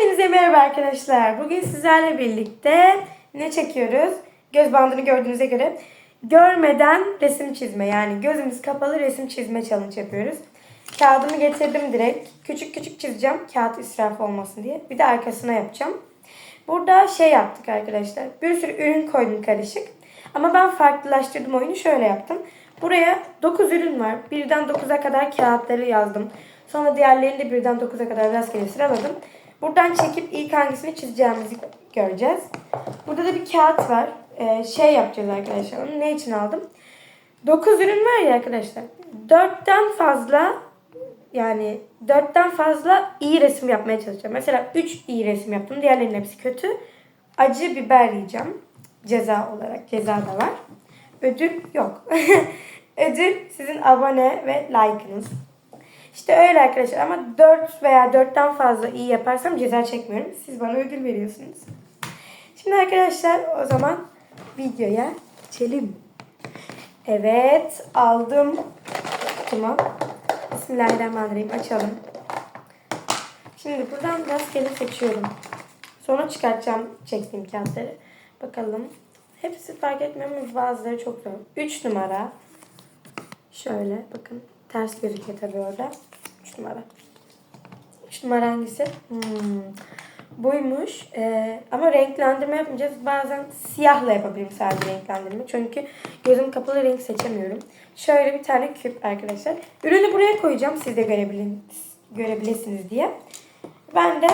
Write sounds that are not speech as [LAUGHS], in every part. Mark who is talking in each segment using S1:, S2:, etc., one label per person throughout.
S1: Hepinize merhaba arkadaşlar. Bugün sizlerle birlikte ne çekiyoruz? Göz bandını gördüğünüze göre görmeden resim çizme yani gözümüz kapalı resim çizme challenge yapıyoruz. Kağıdımı getirdim direkt. Küçük küçük çizeceğim kağıt israf olmasın diye. Bir de arkasına yapacağım. Burada şey yaptık arkadaşlar. Bir sürü ürün koydum karışık. Ama ben farklılaştırdım oyunu şöyle yaptım. Buraya 9 ürün var. Birden 9'a kadar kağıtları yazdım. Sonra diğerlerini de birden 9'a kadar rastgele sıraladım. Buradan çekip ilk hangisini çizeceğimizi göreceğiz. Burada da bir kağıt var. Ee, şey yapacağız arkadaşlar. Onu ne için aldım? 9 ürün var ya arkadaşlar. 4'ten fazla yani 4'ten fazla iyi resim yapmaya çalışacağım. Mesela 3 iyi resim yaptım. Diğerlerinin hepsi kötü. Acı biber yiyeceğim. Ceza olarak. Ceza da var. Ödül yok. [LAUGHS] Ödül sizin abone ve like'ınız. İşte öyle arkadaşlar ama 4 veya 4'ten fazla iyi yaparsam ceza çekmiyorum. Siz bana ödül veriyorsunuz. Şimdi arkadaşlar o zaman videoya geçelim. Evet aldım kutumu. Bismillahirrahmanirrahim açalım. Şimdi buradan rastgele seçiyorum. Sonra çıkartacağım çektiğim kağıtları. Bakalım. Hepsi fark etmiyor ama bazıları çok zor. 3 numara. Şöyle bakın. Ters gözüküyor tabii orada. 3 numara. 3 numara hangisi? Hmm. Buymuş. Ee, ama renklendirme yapmayacağız. Bazen siyahla yapabilirim sadece renklendirme. Çünkü gözüm kapalı renk seçemiyorum. Şöyle bir tane küp arkadaşlar. Ürünü buraya koyacağım. Siz de görebilin, görebilirsiniz diye. Ben de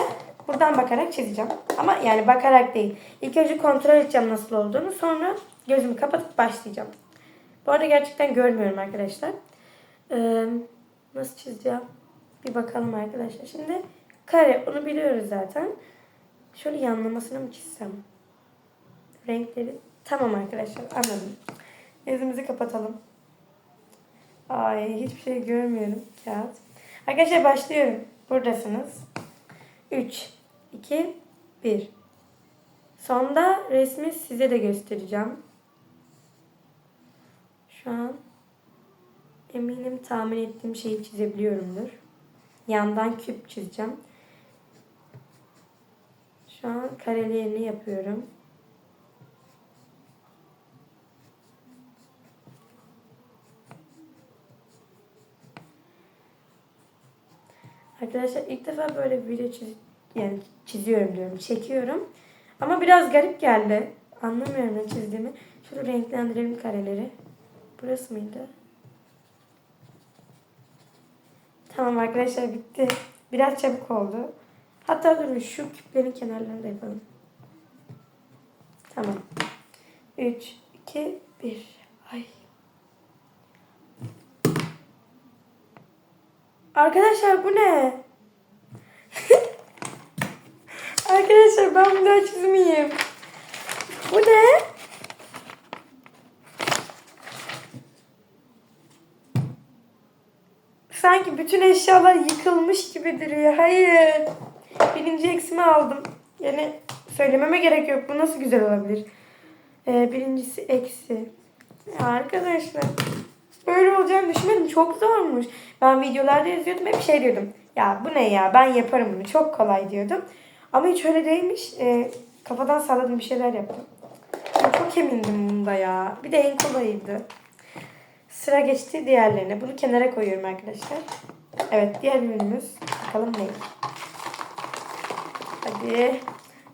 S1: buradan bakarak çizeceğim. Ama yani bakarak değil. İlk önce kontrol edeceğim nasıl olduğunu. Sonra gözümü kapatıp başlayacağım. Bu arada gerçekten görmüyorum arkadaşlar. Ee, nasıl çizeceğim? Bir bakalım arkadaşlar. Şimdi kare onu biliyoruz zaten. Şöyle yanlamasını mı çizsem? Renkleri. Tamam arkadaşlar anladım. Gözümüzü kapatalım. Ay hiçbir şey görmüyorum kağıt. Arkadaşlar başlıyorum. Buradasınız. 3, 2, 1. Sonda resmi size de göstereceğim. Şu an eminim tahmin ettiğim şeyi çizebiliyorumdur. Yandan küp çizeceğim. Şu an karelerini yapıyorum. Arkadaşlar ilk defa böyle bir video çiz yani çiziyorum diyorum, çekiyorum. Ama biraz garip geldi. Anlamıyorum ne çizdiğimi. Şöyle renklendirelim kareleri. Burası mıydı? Tamam arkadaşlar bitti. Biraz çabuk oldu. Hatta durun şu küplerin kenarlarını da yapalım. Tamam. 3, 2, 1. Ay. Arkadaşlar bu ne? [LAUGHS] Arkadaşlar ben bunu daha çizmeyeyim. Bu ne? Sanki bütün eşyalar yıkılmış gibi duruyor. Hayır. Birinci eksimi aldım. Yani söylememe gerek yok. Bu nasıl güzel olabilir? Ee, birincisi eksi. Arkadaşlar. Böyle olacağını düşünmedim. Çok zormuş. Ben videolarda izliyordum. Hep şey diyordum. Ya bu ne ya? Ben yaparım bunu. Çok kolay diyordum. Ama hiç öyle değilmiş. Ee, kafadan salladım bir şeyler yaptım. Çok emindim bunda ya. Bir de en kolayıydı. Sıra geçti diğerlerine. Bunu kenara koyuyorum arkadaşlar. Evet diğer ürünümüz. Bakalım ne? Hadi.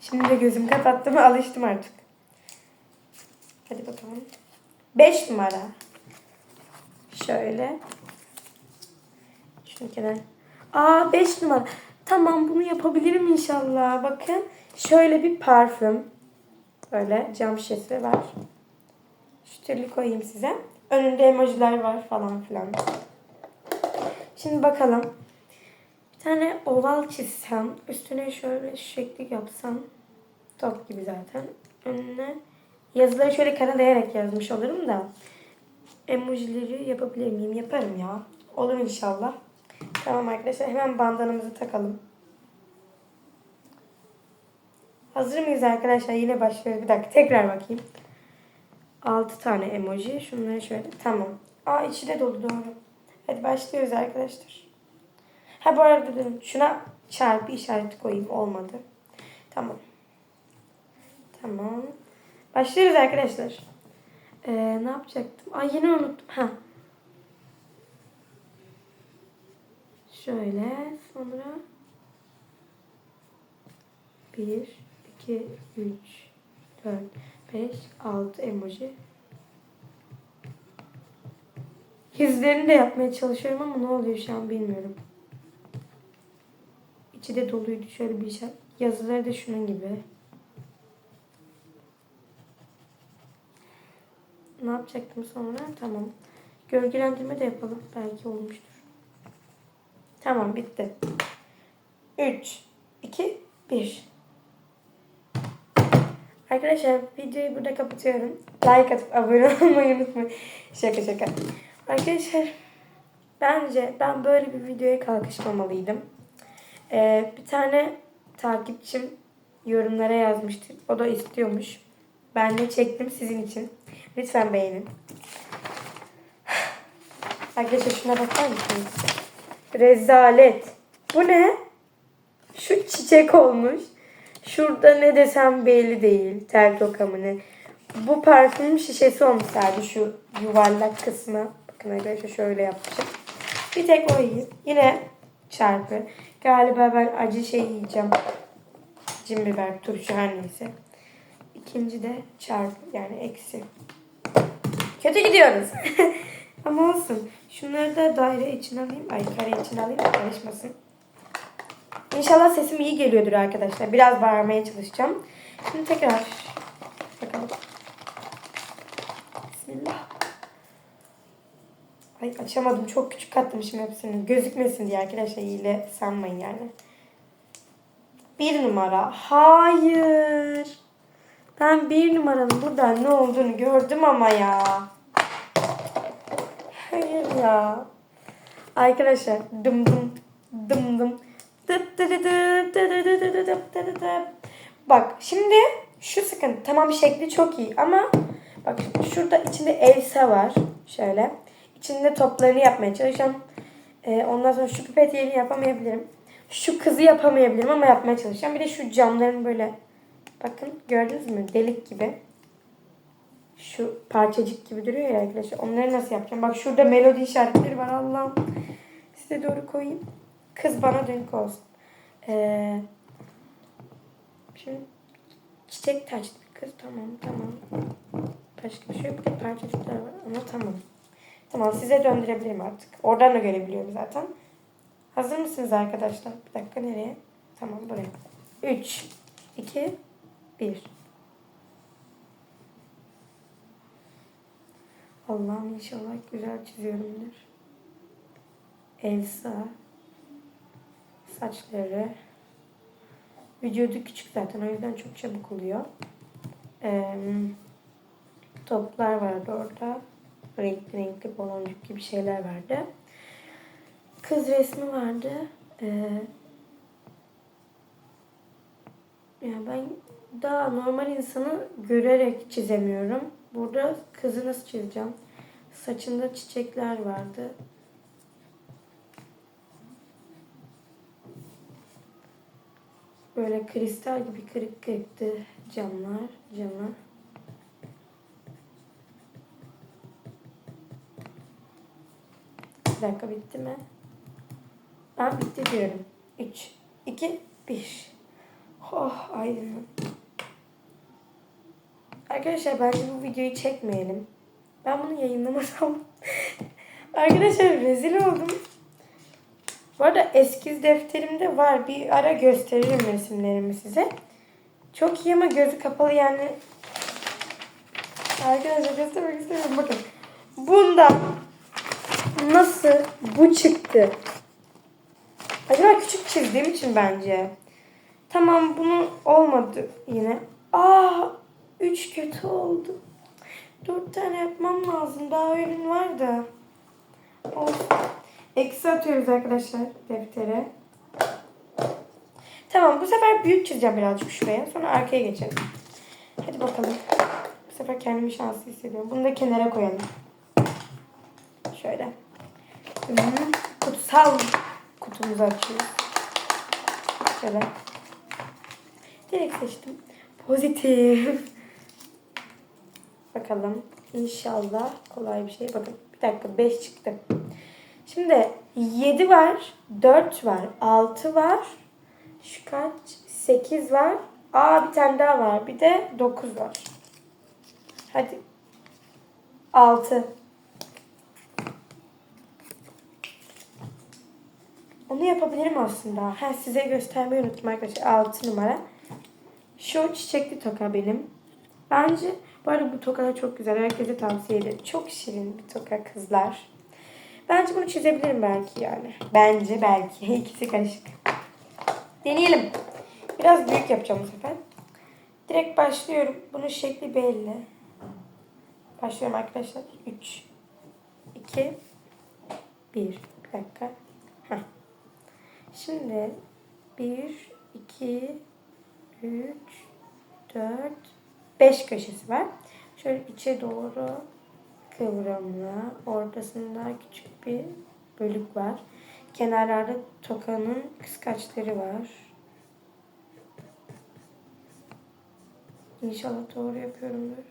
S1: Şimdi de gözüm kapattım. Alıştım artık. Hadi bakalım. 5 numara. Şöyle. Şunu kenar. Aa 5 numara. Tamam bunu yapabilirim inşallah. Bakın. Şöyle bir parfüm. Böyle cam şişesi var. Şu türlü koyayım size. Önünde emojiler var falan filan. Şimdi bakalım. Bir tane oval çizsem. Üstüne şöyle şu şekli yapsam. Top gibi zaten. Önüne yazıları şöyle karalayarak yazmış olurum da. Emojileri yapabilir miyim? Yaparım ya. Olur inşallah. Tamam arkadaşlar hemen bandanamızı takalım. Hazır mıyız arkadaşlar? Yine başlıyoruz. Bir dakika tekrar bakayım. 6 tane emoji. Şunları şöyle. Tamam. Aa içi de dolu doğru. Hadi başlıyoruz arkadaşlar. Ha bu arada dedim şuna çarpı işareti koyayım. Olmadı. Tamam. Tamam. Başlıyoruz arkadaşlar. Ee, ne yapacaktım? Ay yine unuttum. Ha. Şöyle sonra 1, 2, 3, 4, 5, 6 emoji. Yüzlerini de yapmaya çalışıyorum ama ne oluyor şu an bilmiyorum. İçi de doluydu şöyle bir şey. Yazıları da şunun gibi. Ne yapacaktım sonra? Tamam. Gölgelendirme de yapalım. Belki olmuştur. Tamam bitti. 3, 2, 1. Arkadaşlar videoyu burada kapatıyorum. Like atıp abone [LAUGHS] olmayı unutmayın. Şaka şaka. Arkadaşlar bence ben böyle bir videoya kalkışmamalıydım. Ee, bir tane takipçim yorumlara yazmıştı. O da istiyormuş. Ben de çektim sizin için. Lütfen beğenin. [SIGHS] Arkadaşlar şuna bakar mısınız? Rezalet. Bu ne? Şu çiçek olmuş. Şurada ne desem belli değil. Tel toka mı ne? Bu parfüm şişesi olmuş sadece şu yuvarlak kısmı. Bakın arkadaşlar şöyle yapmışım. Bir tek o iyi. Yine çarpı. Galiba ben acı şey yiyeceğim. Cin biber, turşu her neyse. İkinci de çarpı yani eksi. Kötü gidiyoruz. [LAUGHS] Ama olsun. Şunları da daire için alayım. Ay kare için alayım. Karışmasın. İnşallah sesim iyi geliyordur arkadaşlar. Biraz bağırmaya çalışacağım. Şimdi tekrar bakalım. Bismillah. Ay açamadım. Çok küçük katlamışım hepsini. Gözükmesin diye arkadaşlar hile sanmayın yani. Bir numara. Hayır. Ben bir numaranın burada ne olduğunu gördüm ama ya. Hayır ya. Arkadaşlar dım dım dım dım Bak şimdi şu sıkıntı. Tamam şekli çok iyi ama bak şurada içinde elsa var. Şöyle. İçinde toplarını yapmaya çalışacağım. Ee, ondan sonra şu pipet yerini yapamayabilirim. Şu kızı yapamayabilirim ama yapmaya çalışacağım. Bir de şu camların böyle bakın gördünüz mü? Delik gibi. Şu parçacık gibi duruyor ya arkadaşlar. Onları nasıl yapacağım? Bak şurada melodi işaretleri var. Allah'ım. Size doğru koyayım. Kız bana dönük olsun. Ee, şimdi çiçek taçlı kız. Tamam tamam. Başka bir şey yok. Bir de parçacıklar var ama tamam. Tamam size döndürebilirim artık. Oradan da görebiliyorum zaten. Hazır mısınız arkadaşlar? Bir dakika nereye? Tamam buraya. 3, 2, 1. Allah'ım inşallah güzel çiziyorumdur. Elsa. Saçları. Vücudu küçük zaten o yüzden çok çabuk oluyor. Ee, toplar vardı orada. Renkli renkli baloncuk gibi şeyler vardı. Kız resmi vardı. Ee, ya ben daha normal insanı görerek çizemiyorum. Burada kızı nasıl çizeceğim? Saçında çiçekler vardı. Böyle kristal gibi kırık kırıktı camlar, camı. Bir dakika bitti mi? Ben bitti diyorum. 3, 2, 1. Oh aydınlık. Arkadaşlar bence bu videoyu çekmeyelim. Ben bunu yayınlamasam. [LAUGHS] Arkadaşlar rezil oldum. Bu arada eskiz defterimde var. Bir ara gösteririm resimlerimi size. Çok iyi ama gözü kapalı yani. Arkadaşlar göstermek istemiyorum. Bakın. Bunda nasıl bu çıktı? Acaba küçük çizdiğim için bence. Tamam bunu olmadı yine. Aa 3 kötü oldu. 4 tane yapmam lazım. Daha ürün var da. Olsun. Eksi atıyoruz arkadaşlar deftere. Tamam bu sefer büyük çizeceğim birazcık şuraya. Sonra arkaya geçelim. Hadi bakalım. Bu sefer kendimi şanslı hissediyorum. Bunu da kenara koyalım. Şöyle. Kutsal kutumuzu açıyoruz. Şöyle. Direkt seçtim. Pozitif. Bakalım. İnşallah kolay bir şey. Bakın bir dakika 5 çıktı. Şimdi 7 var. 4 var. 6 var. Şu kaç? 8 var. Aa bir tane daha var. Bir de 9 var. Hadi. 6. Onu yapabilirim aslında. Ha, size göstermeyi unuttum arkadaşlar. 6 numara. Şu çiçekli toka benim. Bence bu arada bu tokalar çok güzel. Herkese tavsiye ederim. Çok şirin bir toka kızlar. Bence bunu çizebilirim belki yani. Bence belki. [LAUGHS] İkisi karışık. Deneyelim. Biraz büyük yapacağım bu sefer. Direkt başlıyorum. Bunun şekli belli. Başlıyorum arkadaşlar. 3 2 1 Bir dakika. Heh. Şimdi 1 2 3 4 5 köşesi var. Şöyle içe doğru kıvrımlı. Ortasında küçük bir bölük var. Kenarlarda tokanın kıskaçları var. İnşallah doğru yapıyorumdur.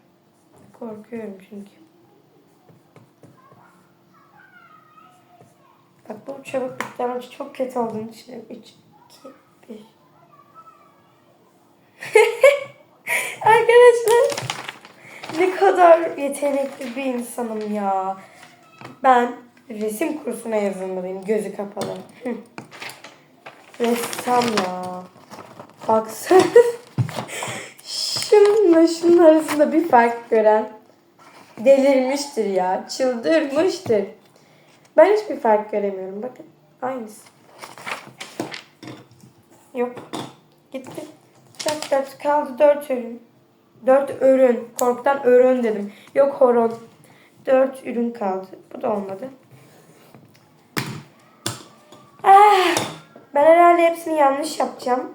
S1: Korkuyorum çünkü. Bak bu çabuk bitti ama çok kötü olduğunu düşünüyorum. 3, 2, 1. Arkadaşlar ne kadar yetenekli bir insanım ya. Ben resim kursuna yazılmalıyım gözü kapalı. Ressam ya. Baksana. Şununla şunun arasında bir fark gören delirmiştir ya. Çıldırmıştır. Ben hiçbir fark göremiyorum. Bakın. Aynısı. Yok. Gitti. Dört dört kaldı dört ürün. Dört ürün. Korkudan ürün dedim. Yok horon. Dört ürün kaldı. Bu da olmadı. Ah, ben herhalde hepsini yanlış yapacağım.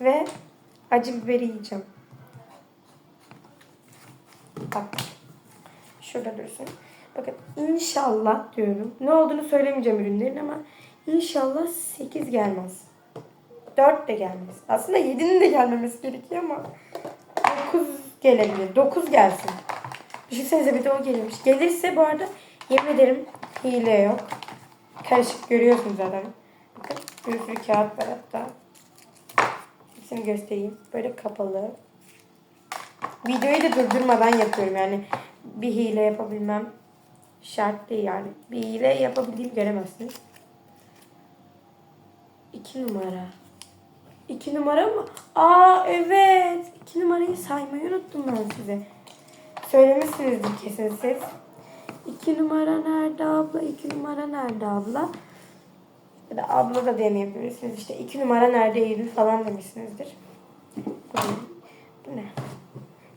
S1: Ve acı biberi yiyeceğim. Bak. Şurada dursun. Bakın inşallah diyorum. Ne olduğunu söylemeyeceğim ürünlerin ama inşallah 8 gelmez. 4 de gelmez. Aslında 7'nin de gelmemesi gerekiyor ama 9 gelebilir. 9 gelsin. Düşünsenize bir de o gelmiş. Gelirse bu arada yemin ederim hile yok. Karışık görüyorsunuz zaten. Bakın bir sürü kağıt var hatta. Hepsini göstereyim. Böyle kapalı. Videoyu da durdurmadan yapıyorum yani. Bir hile yapabilmem şart değil yani. Bir hile yapabildiğimi göremezsiniz. 2 numara. 2 numara mı? Aa evet. 2 numarayı saymayı unuttum ben size. Söylemişsinizdir kesin siz. 2 numara nerede abla? 2 numara nerede abla? Ya da abla da demeyebilirsiniz. İşte 2 numara nerede Eylül falan demişsinizdir. Bu ne? Bu ne?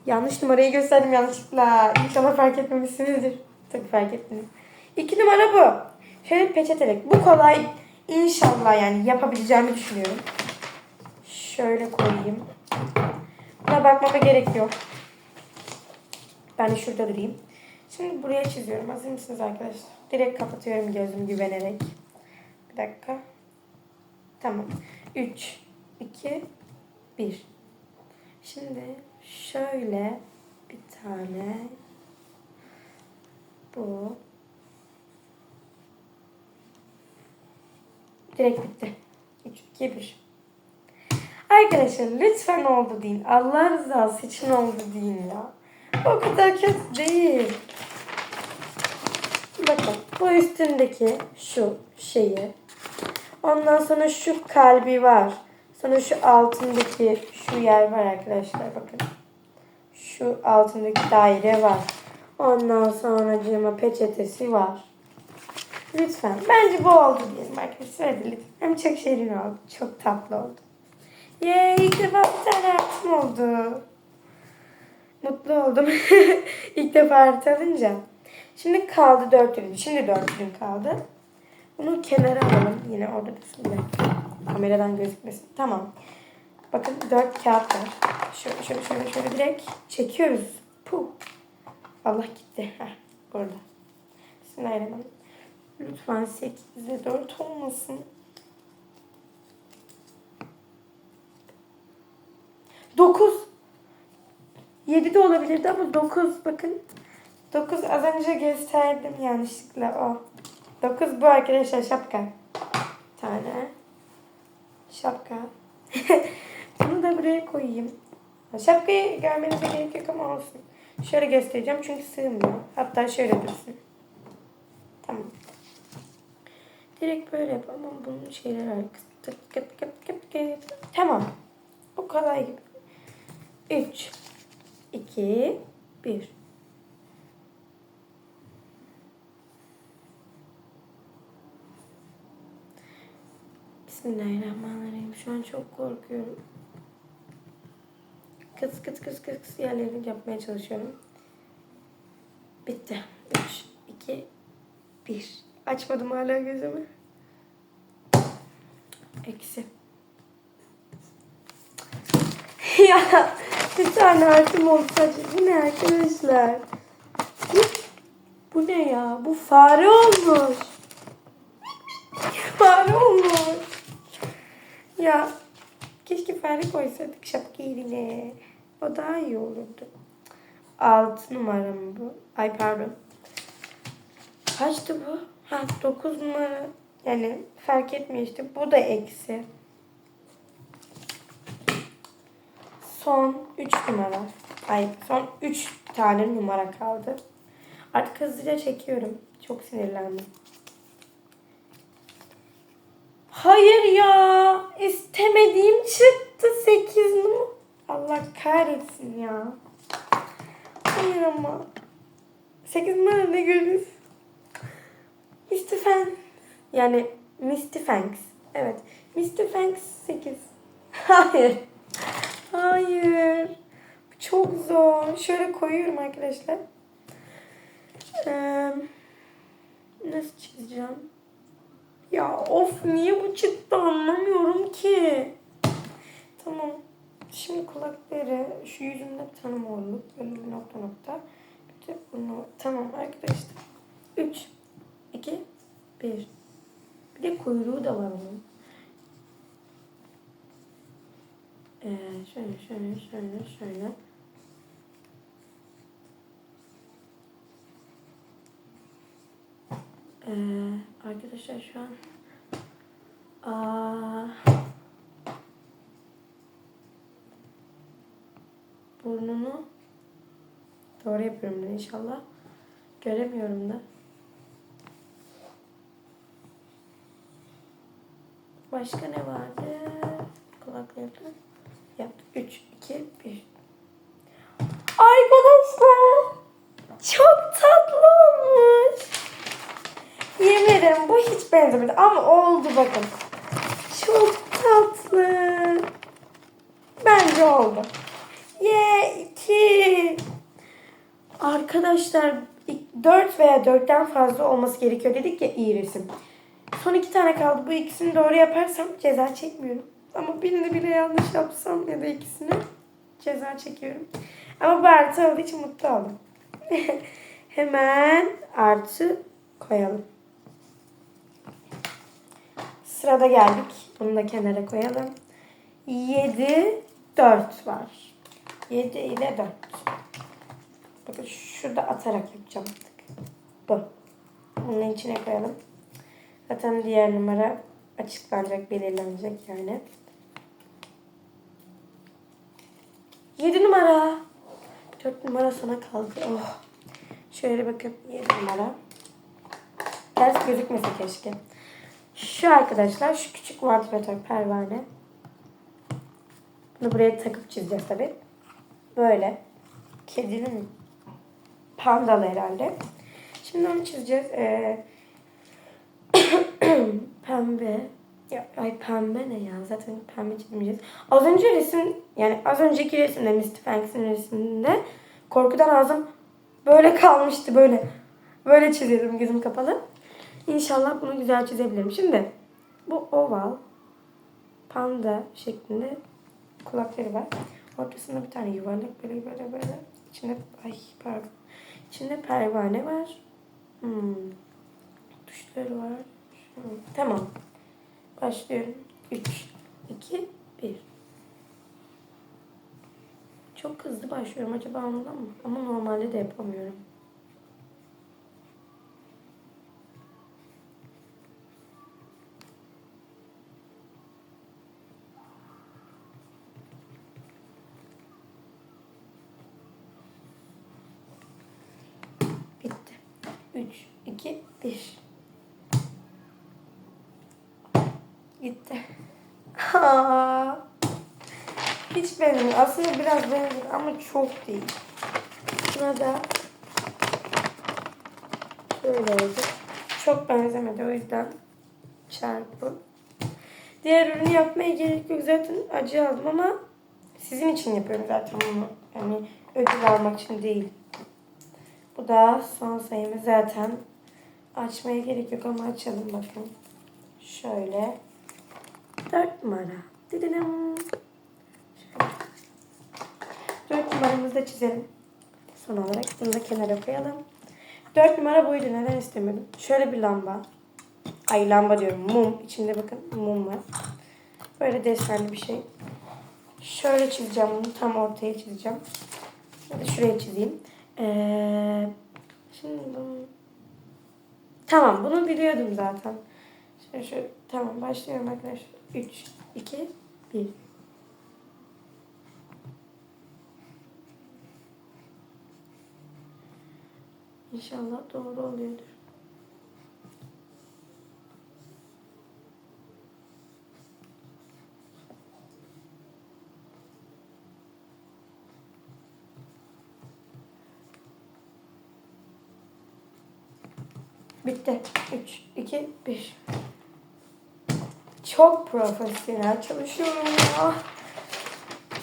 S1: Yanlış numarayı gösterdim yanlışlıkla. İnşallah fark etmemişsinizdir. Tabii fark ettiniz. 2 numara bu. Şöyle peçetelik. Bu kolay. İnşallah yani yapabileceğimi düşünüyorum. Şöyle koyayım. Buna bakmama gerek yok. Ben de şurada durayım. Şimdi buraya çiziyorum. Hazır mısınız arkadaşlar? Direkt kapatıyorum gözüm güvenerek. Bir dakika. Tamam. 3, 2, 1. Şimdi şöyle bir tane bu direkt bitti. 3, 2, 1. Arkadaşlar lütfen oldu deyin. Allah rızası için oldu deyin ya. O kadar kötü değil. Bakın bu üstündeki şu şeyi. Ondan sonra şu kalbi var. Sonra şu altındaki şu yer var arkadaşlar bakın. Şu altındaki daire var. Ondan sonra cima peçetesi var. Lütfen. Bence bu oldu diyelim arkadaşlar. Hem çok şirin oldu. Çok tatlı oldu. Yay ilk defa bir tane artım oldu. Mutlu oldum. [LAUGHS] ilk defa artı alınca. Şimdi kaldı dört ürün. Şimdi dört ürün kaldı. Bunu kenara alalım. Yine orada dursun. Bir. Kameradan gözükmesin. Tamam. Bakın dört kağıt var. Şöyle şöyle şöyle şöyle direkt çekiyoruz. Puh. Allah gitti. Heh, burada. Bismillahirrahmanirrahim. Lütfen 8'e 4 olmasın. 9. 7 de olabilirdi ama 9 bakın. 9 az önce gösterdim yanlışlıkla o. 9 bu arkadaşlar şapka. Tane. Şapka. [LAUGHS] Bunu da buraya koyayım. Şapkayı görmenize gerek yok ama olsun. Şöyle göstereceğim çünkü sığmıyor. Hatta şöyle dursun. Tamam. Direkt böyle yap ama bunun kıt kıt. Tamam. O kolay gibi. 3 2 1 Bismillahirrahmanirrahim. Şu an çok korkuyorum. Kıs kıs kıs kıs kıs yerlerini yapmaya çalışıyorum. Bitti. 3, 2, 1. Açmadım hala gözümü. Eksi. [LAUGHS] ya bir tane oldu sadece. Bu ne arkadaşlar? Bu, bu ne ya? Bu fare olmuş. Fare olmuş. Ya keşke fare koysaydık şapka yerine. O daha iyi olurdu. 6 numara mı bu? Ay pardon. Kaçtı bu? Ha 9 numara. Yani fark etmiyor işte. Bu da eksi. Son 3 numara. Ay son 3 tane numara kaldı. Artık hızlıca çekiyorum. Çok sinirlendim. Hayır ya. istemediğim çıktı 8 numara. Allah kahretsin ya. Hayır ama. 8 numara ne? Mr. Fangs. Yani Mr. Fangs. Evet. Mr. Fangs 8. [LAUGHS] Hayır. Hayır. Çok zor. Şöyle koyuyorum arkadaşlar. Ee, nasıl çizeceğim? Ya of niye bu çıktı anlamıyorum ki. Tamam. Şimdi kulakları şu yüzümde morluk. Böyle bir nokta nokta. Bir de bunu. Tamam arkadaşlar. 3, 2, 1. Bir de kuyruğu da var onun. Ee, şöyle şöyle şöyle şöyle. Ee, arkadaşlar şu an Aa, burnunu doğru yapıyorum da inşallah. Göremiyorum da. Başka ne vardı? Kulaklarını yaptık. 3, 2, 1. Arkadaşlar çok tatlı olmuş. Yemin ederim bu hiç benzemedi ama oldu bakın. Çok tatlı. Bence oldu. Ye iki. Arkadaşlar 4 veya 4'ten fazla olması gerekiyor dedik ya iyi resim. Son iki tane kaldı. Bu ikisini doğru yaparsam ceza çekmiyorum. Ama birini bile yanlış yapsam ya da ikisini ceza çekiyorum. Ama bu artı olduğu için mutlu oldum. [LAUGHS] Hemen artı koyalım. Sırada geldik. Bunu da kenara koyalım. 7, 4 var. 7 ile 4. Bakın şurada atarak yapacağım artık. Bu. Bunun içine koyalım. Zaten diğer numara açıklanacak, belirlenecek yani. 7 numara. 4 numara sana kaldı. Oh. Şöyle bakın 7 numara. Ters gözükmese keşke. Şu arkadaşlar şu küçük vantilatör pervane. Bunu buraya takıp çizeceğiz tabi. Böyle. Kedinin pandalı herhalde. Şimdi onu çizeceğiz. Ee, pembe. Ya, ay pembe ne ya? Zaten pembe çizmeyeceğiz. Az önce resim yani az önceki resimde Mr. Fanks'in resiminde korkudan ağzım böyle kalmıştı böyle. Böyle çiziyordum gözüm kapalı. İnşallah bunu güzel çizebilirim. Şimdi bu oval panda şeklinde kulakları var. Ortasında bir tane yuvarlak böyle böyle böyle. İçinde ay pardon. İçinde pervane var. Hmm. Tuşları var. Tamam. Başlıyorum. 3, 2, 1. Çok hızlı başlıyorum acaba ondan mı? Ama normalde de yapamıyorum. Bitti. 3, 2, 1. Gitti. Hiç benzemiyor. Aslında biraz benziyor ama çok değil. Buna da böyle oldu. Çok benzemedi o yüzden çarpı. Diğer ürünü yapmaya gerek yok. Zaten acı aldım ama sizin için yapıyorum zaten bunu. Yani ödül almak için değil. Bu da son sayımız zaten. Açmaya gerek yok ama açalım bakın. Şöyle. Dört numara. Dididim. Şöyle. Dört numaramızı da çizelim. Son olarak bunu da kenara koyalım. Dört numara buydu. Neden istemedim? Şöyle bir lamba. Ay lamba diyorum. Mum. İçinde bakın mum var. Böyle desenli bir şey. Şöyle çizeceğim bunu. Tam ortaya çizeceğim. Ya da şuraya çizeyim. Ee, şimdi bunu... Tamam bunu biliyordum zaten. Şöyle, şöyle, tamam başlıyorum arkadaşlar. 3, 2, 1. İnşallah doğru oluyordur. Bitti. 3, 2, 1. Çok profesyonel çalışıyorum ya.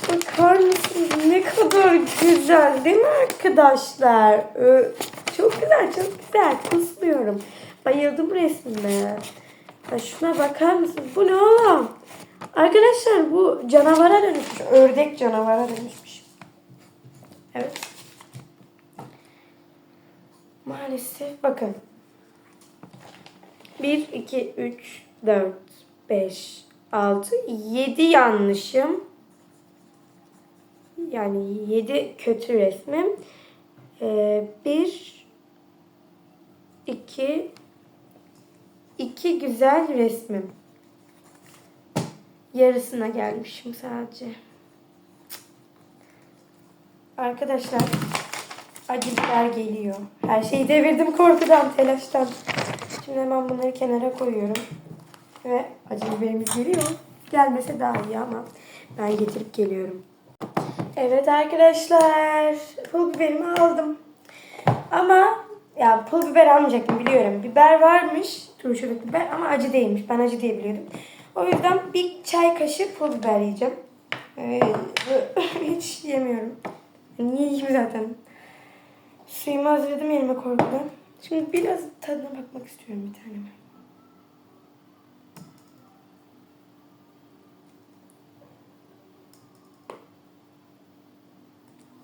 S1: Bakar mısınız ne kadar güzel değil mi arkadaşlar? Ö, Çok güzel çok güzel. Kusmuyorum. Bayıldım resmime. Ya şuna bakar mısınız? Bu ne oğlum? Arkadaşlar bu canavara dönüşmüş. Ördek canavara dönüşmüş. Evet. Maalesef bakın. 1, 2, 3, 4, 5, 6, 7 yanlışım. Yani 7 kötü resmim. 1, 2, 2 güzel resmim. Yarısına gelmişim sadece. Arkadaşlar acı biber geliyor. Her şeyi devirdim korkudan, telaştan. Şimdi hemen bunları kenara koyuyorum. Ve acı biberimiz geliyor. Gelmese daha iyi ama ben getirip geliyorum. Evet arkadaşlar. Pul biberimi aldım. Ama ya pul biber almayacaktım biliyorum. Biber varmış. Turşuluk biber ama acı değilmiş. Ben acı diye biliyordum. O yüzden bir çay kaşığı pul biber yiyeceğim. Ee, [LAUGHS] hiç yemiyorum. Niye yiyeyim zaten? Suyumu hazırladım elime korkudan. Şimdi biraz tadına bakmak istiyorum bir tane.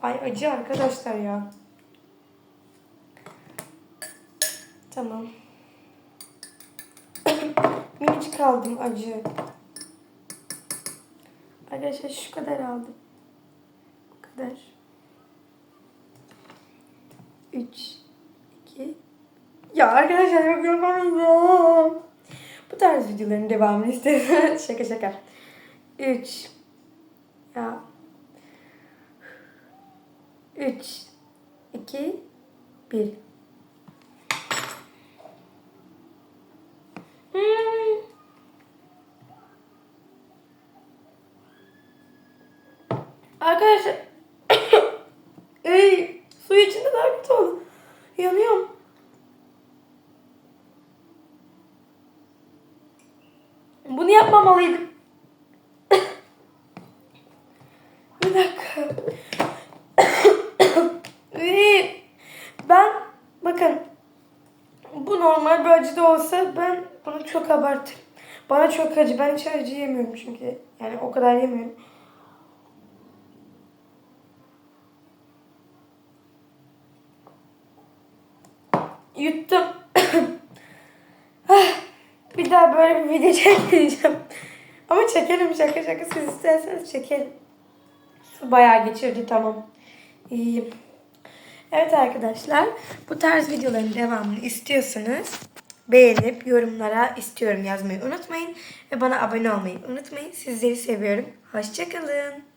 S1: Ay acı arkadaşlar ya. Tamam. [COUGHS] Minicik aldım acı. Arkadaşlar şu kadar aldım. Bu kadar. 3 2 Ya arkadaşlar yok yapamıyorum. Bu tarz videoların devamını isterseniz [LAUGHS] şaka şaka. 3 Ya 3 2 1 Hmm. Arkadaşlar [COUGHS] su içinde daha. Yanıyorum. Bunu yapmamalıydım. [COUGHS] Bir dakika. Ey, ben bakın bu normal bir acı da olsa ben bunu çok abartırım. Bana çok acı. Ben hiç acı yemiyorum çünkü. Yani o kadar yemiyorum. Yuttum. [COUGHS] Ah, bir daha böyle bir video [LAUGHS] çekmeyeceğim. Ama çekelim şaka şaka siz isterseniz çekelim. Bayağı geçirdi tamam. İyiyim. Evet arkadaşlar bu tarz videoların devamını istiyorsanız beğenip yorumlara istiyorum yazmayı unutmayın. Ve bana abone olmayı unutmayın. Sizleri seviyorum. Hoşçakalın.